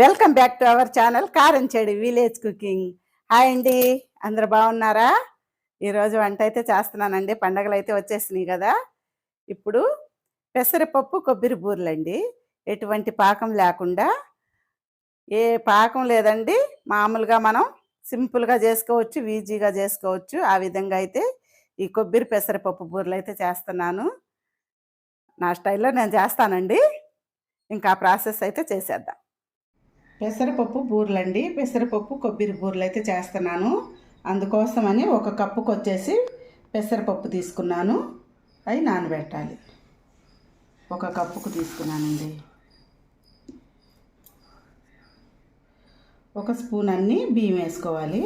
Welcome back to our channel Karam village cooking. Hi అండి. అందరు బాగున్నారా? ఈరోజు వంట అయితే చేస్తున్నానండి. పండగలు అయితే వచ్చేసినాయి కదా. ఇప్పుడు పెసరపప్పు కొబ్బరి బూరెలండి. ఎటువంటి పాకం లేకుండా. ఏ పాకం లేదండి. మామూలుగా మనం సింపుల్గా చేసుకోవచ్చు ఈజీగా చేసుకోవచ్చు. ఆ విధంగా అయితే ఈ కొబ్బరి పెసరపప్పు బూరెలు అయితే చేస్తున్నాను. నా స్టైల్లో నేను చేస్తానండి. ఇంకా ప్రాసెస్ అయితే చేసేద్దాం. పెసరపప్పు బూరెలండి. పెసరపప్పు కొబ్బరి బూరెలు అయితే చేస్తున్నాను. అందుకోసమని ఒక కప్పుకు వచ్చేసి పెసరపప్పు తీసుకున్నాను. అవి నానబెట్టాలి. ఒక కప్పుకు తీసుకున్నానండి. ఒక స్పూన్ అన్ని బియ్యం వేసుకోవాలి.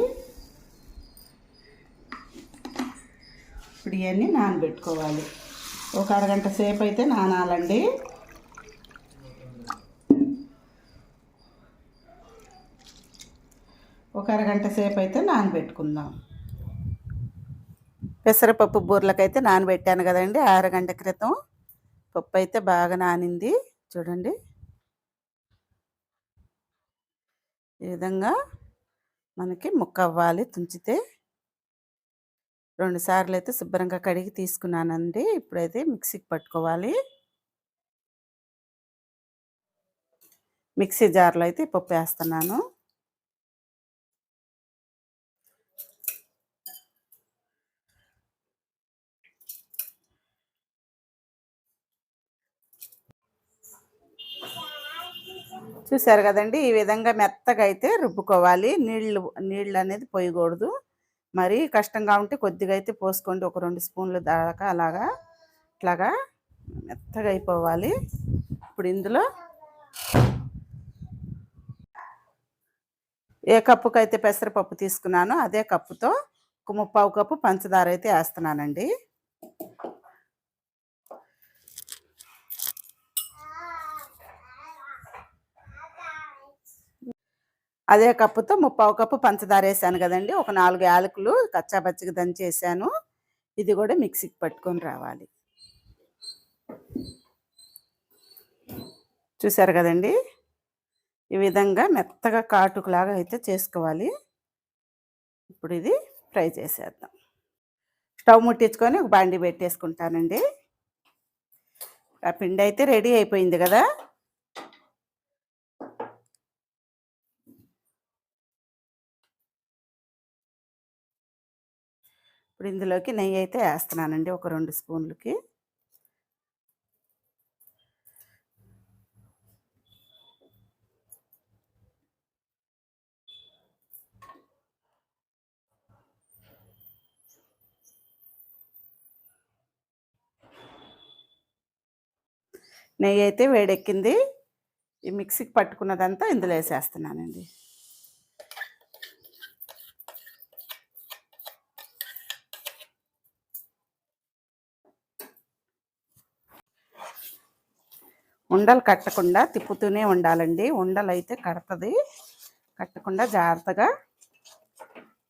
ఇప్పుడు ఇవన్నీ నానబెట్టుకోవాలి. ఒక అరగంట సేపు అయితే నానాలండి ఒక అరగంట సేపు అయితే నానబెట్టుకుందాం. పెసరపప్పు బూర్లకైతే నానబెట్టాను కదండి అరగంట క్రితం. పప్పు అయితే బాగా నానింది చూడండి. ఈ విధంగా మనకి ముక్క అవ్వాలి తుంచితే. రెండు సార్లు అయితే శుభ్రంగా కడిగి తీసుకున్నానండి ఇప్పుడైతే మిక్సీకి పట్టుకోవాలి. మిక్సీ జార్లో అయితే పప్పు వేస్తున్నాను. చూసారు కదండి? ఈ విధంగా మెత్తగా అయితే రుబ్బుకోవాలి. నీళ్ళు నీళ్ళు అనేది పోయకూడదు. మరి కష్టంగా ఉంటే కొద్దిగా అయితే పోసుకోండి. ఒక రెండు స్పూన్లు దాకా అలాగా ఇట్లాగా మెత్తగా అయిపోవాలి. ఇప్పుడు ఇందులో ఏ కప్పుకు అయితే పెసరపప్పు తీసుకున్నానో అదే కప్పుతో ఒక ముప్పావు కప్పు పంచదార అయితే వేస్తున్నానండి. అదే కప్పుతో ముప్పావు కప్పు పంచదార వేసాను కదండి. ఒక నాలుగు యాలకులు కచ్చాపచ్చిగా దంచేసాను. ఇది కూడా మిక్సీకి పట్టుకొని రావాలి. చూసారు కదండి? ఈ విధంగా మెత్తగా కాటుకులాగా అయితే చేసుకోవాలి. ఇప్పుడు ఇది ఫ్రై చేసేద్దాం. స్టవ్ ముట్టించుకొని ఒక బాండి పెట్టేసుకుంటానండి. ఆ పిండి అయితే రెడీ అయిపోయింది కదా? ఇప్పుడు ఇందులోకి నెయ్యి అయితే వేస్తున్నానండి ఒక రెండు స్పూన్లకి. నెయ్యి అయితే వేడెక్కింది. ఈ మిక్సీకి పట్టుకున్నదంతా ఇందులో వేసేస్తున్నానండి. ఉండలు కట్టకుండా తిప్పుతూనే ఉండాలండి. ఉండలు అయితే కడుతుంది. కట్టకుండా జాగ్రత్తగా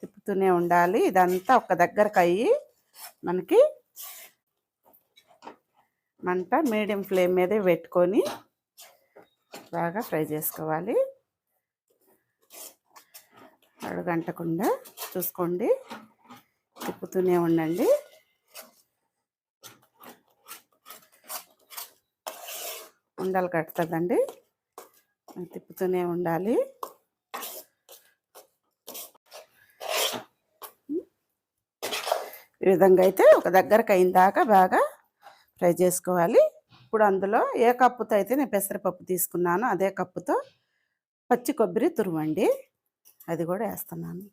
తిప్పుతూనే ఉండాలి. ఇదంతా ఒక దగ్గరకు అయ్యి మనకి మంట మీడియం ఫ్లేమ్ మీదే పెట్టుకొని బాగా ఫ్రై చేసుకోవాలి. అడుగంటకుండా చూసుకోండి. తిప్పుతూనే ఉండండి. ఉండాలి కడుతుందండి. తిప్పుతూనే ఉండాలి. ఈ విధంగా అయితే ఒక దగ్గరకు అయిన దాకా బాగా ఫ్రై చేసుకోవాలి. ఇప్పుడు అందులో ఏ కప్పుతో అయితే నేను పెసరపప్పు తీసుకున్నానో అదే కప్పుతో పచ్చి కొబ్బరి తురుమండి అది కూడా వేస్తున్నాను.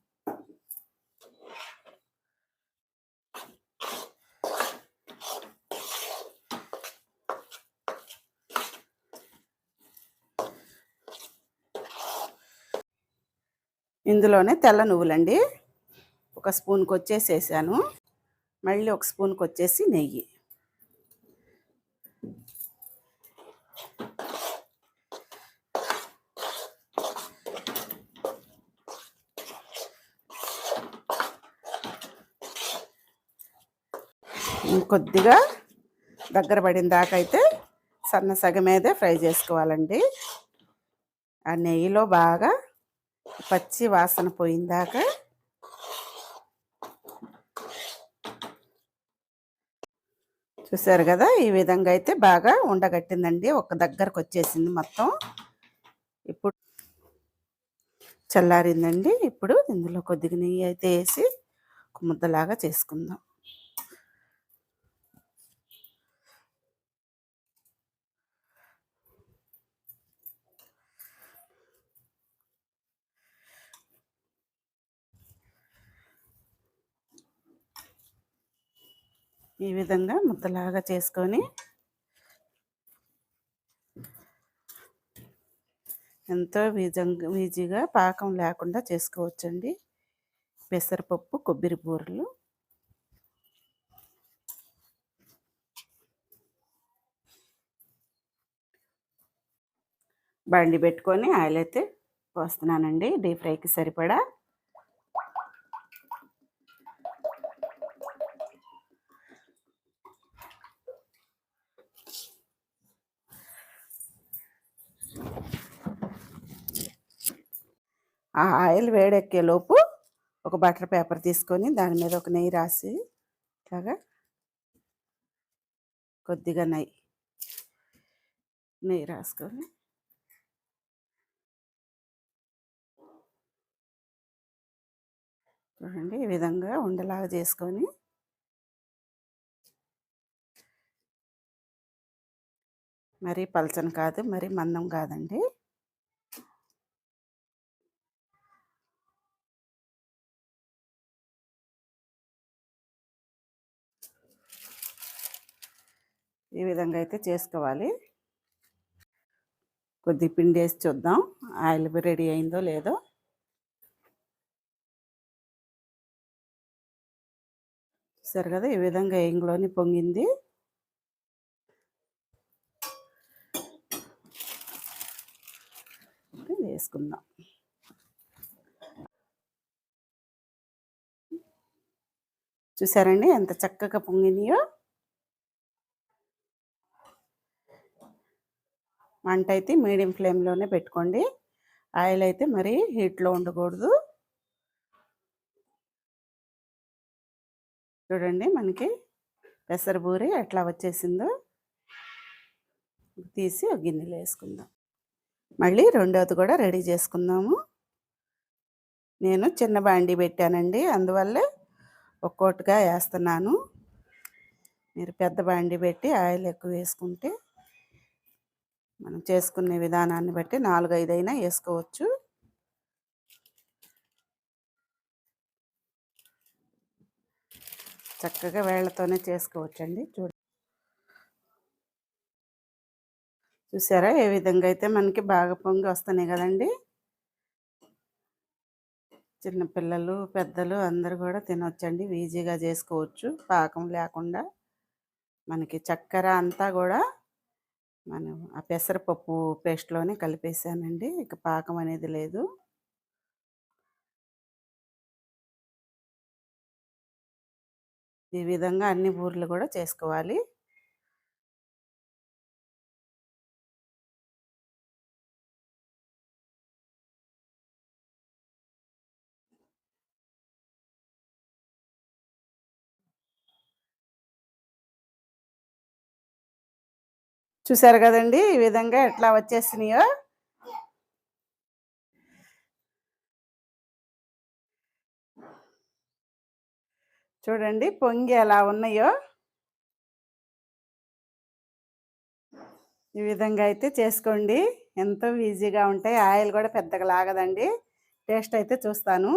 ఇందులోనే తెల్ల నువ్వులండి. ఒక స్పూన్కి వచ్చేసి వేసాను మళ్ళీ ఒక స్పూన్కి వచ్చేసి నెయ్యి. కొద్దిగా దగ్గర పడిన దాకా అయితే సన్న సగం మీదే ఫ్రై చేసుకోవాలండి. ఆ నెయ్యిలో బాగా పచ్చి వాసన పోయిందాక చూసారు కదా? ఈ విధంగా అయితే బాగా ఉండగట్టిందండి. ఒక దగ్గరకు వచ్చేసింది మొత్తం. ఇప్పుడు చల్లారిందండి. ఇప్పుడు ఇందులో కొద్దిగా నెయ్యి అయితే వేసి ఒక ముద్దలాగా చేసుకుందాం. ఈ విధంగా ముద్దలాగా చేసుకొని ఎంతో వీజంగా ఈజీగా పాకం లేకుండా చేసుకోవచ్చండి. పెసరపప్పు కొబ్బరి బూరలు. బండి పెట్టుకొని ఆయిల్ అయితే పోస్తున్నానండి. డీప్ ఫ్రైకి సరిపడా ఆ ఆయిల్ వేడెక్కేలోపు ఒక బటర్ పేపర్ తీసుకొని దాని మీద ఒక నెయ్యి రాసి ఇలాగా కొద్దిగా నెయ్యి నెయ్యి రాసుకొని చూడండి ఈ విధంగా ఉండలాగా చేసుకొని మరీ పలచన కాదు మరీ మందం కాదండి. ఈ విధంగా అయితే చేసుకోవాలి. కొద్ది పిండి వేసి చూద్దాం. ఆయిల్ రెడీ అయిందో లేదో. సరే కదా ఈ విధంగా ఇంగ్లోని పొంగింది. వేసుకుందాం. చూసారండి ఎంత చక్కగా పొంగినాయో? మంట అయితే మీడియం ఫ్లేమ్లోనే పెట్టుకోండి. ఆయిల్ అయితే మరి హీట్లో ఉండకూడదు. చూడండి మనకి పెసరబూరి ఎట్లా వచ్చేసిందో. తీసి ఒక గిన్నెలో వేసుకుందాం. మళ్ళీ రెండవది కూడా రెడీ చేసుకుందాము. నేను చిన్న బాండి పెట్టానండి. అందువల్లే ఒక్కోటిగా వేస్తున్నాను. మీరు పెద్ద బాండి పెట్టి ఆయిల్ ఎక్కువ వేసుకుంటే మనం చేసుకునే విధానాన్ని బట్టి నాలుగు ఐదైనా వేసుకోవచ్చు. చక్కగా వేళ్ళతోనే చేసుకోవచ్చండి. చూడ. చూసారా? ఏ విధంగా అయితే మనకి బాగా పొంగి వస్తున్నాయి కదండి. చిన్నపిల్లలు పెద్దలు అందరు కూడా తినొచ్చండి. ఈజీగా చేసుకోవచ్చు. పాకం లేకుండా. మనకి చక్కెర అంతా కూడా మనం ఆ పెసరపప్పు పేస్ట్లోనే కలిపేసానండి. ఇక పాకం అనేది లేదు. ఈ విధంగా అన్ని బూరెలు కూడా చేసుకోవాలి. చూసారు కదండి ఈ విధంగా ఎట్లా వచ్చేసినాయో? చూడండి పొంగి ఎలా ఉన్నాయో. ఈ విధంగా అయితే చేసుకోండి. ఎంతో ఈజీగా ఉంటాయి. ఆయిల్ కూడా పెద్దగా లాగదండి. టేస్ట్ అయితే చూస్తాను.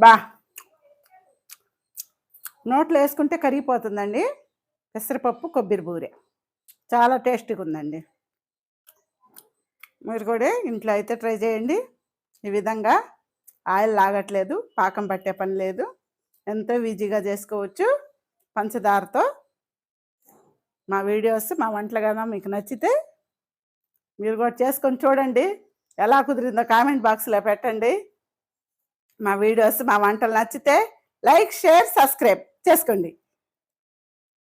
బా! నోట్లో వేసుకుంటే కరిగిపోతుందండి. పెసరపప్పు కొబ్బరి బూరె. చాలా టేస్టీగా ఉందండి మీరు కూడా ఇంట్లో అయితే ట్రై చేయండి. ఈ విధంగా ఆయిల్ లాగట్లేదు పాకం పట్టే పని లేదు. ఎంతో ఈజీగా చేసుకోవచ్చు. పంచదారతో మా వీడియోస్ మా వంటలు కదా మీకు నచ్చితే మీరు కూడా చేసుకొని చూడండి. ఎలా కుదిరిందో కామెంట్ బాక్స్లో పెట్టండి. మా వీడియోస్ మా వంటలు నచ్చితే లైక్ షేర్ సబ్స్క్రైబ్ చేసుకోండి.